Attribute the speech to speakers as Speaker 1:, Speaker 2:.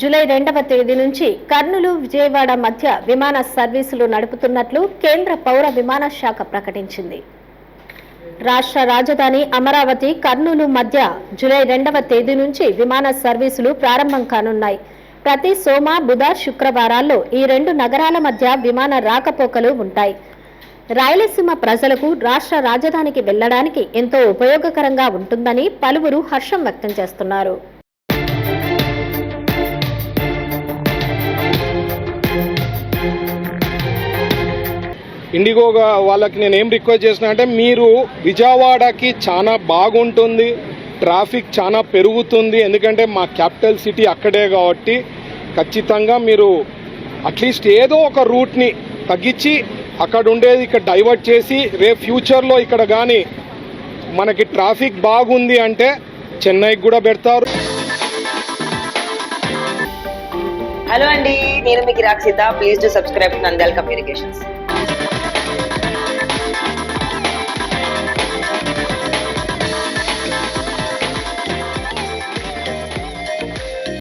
Speaker 1: July రెండవ తేదీ నుంచి కర్నూలు విజయవాడ మధ్య విమాన సర్వీసులు నడుపుతున్నట్లు కేంద్ర పౌర విమాన శాఖ ప్రకటించింది. రాష్ట్ర రాజధాని అమరావతి కర్నూలు మధ్య జూలై రెండవ తేదీ నుంచి విమాన సర్వీసులు ప్రారంభం కానున్నాయి. ప్రతి సోమ బుధ శుక్రవారాల్లో ఈ రెండు నగరాల మధ్య విమాన రాకపోకలు ఉంటాయి. రాయలసీమ ప్రజలకు రాష్ట్ర రాజధానికి వెళ్ళడానికి ఎంతో ఉపయోగకరంగా ఉంటుందని పలువురు హర్షం వ్యక్తం చేస్తున్నారు.
Speaker 2: ఇండిగోగా వాళ్ళకి నేను ఏం రిక్వెస్ట్ చేసిన అంటే మీరు విజయవాడకి చాలా బాగుంటుంది ట్రాఫిక్ చాలా పెరుగుతుంది ఎందుకంటే మా క్యాపిటల్ సిటీ అక్కడే కాబట్టి ఖచ్చితంగా మీరు అట్లీస్ట్ ఏదో ఒక రూట్ని తగ్గించి అక్కడ ఉండేది ఇక్కడ డైవర్ట్ చేసి రేపు ఫ్యూచర్లో ఇక్కడ కానీ మనకి ట్రాఫిక్ బాగుంది అంటే చెన్నైకి కూడా పెడతారు.
Speaker 3: హలో అండి నేను మీకు Rakshitha please to subscribe Nandyala communications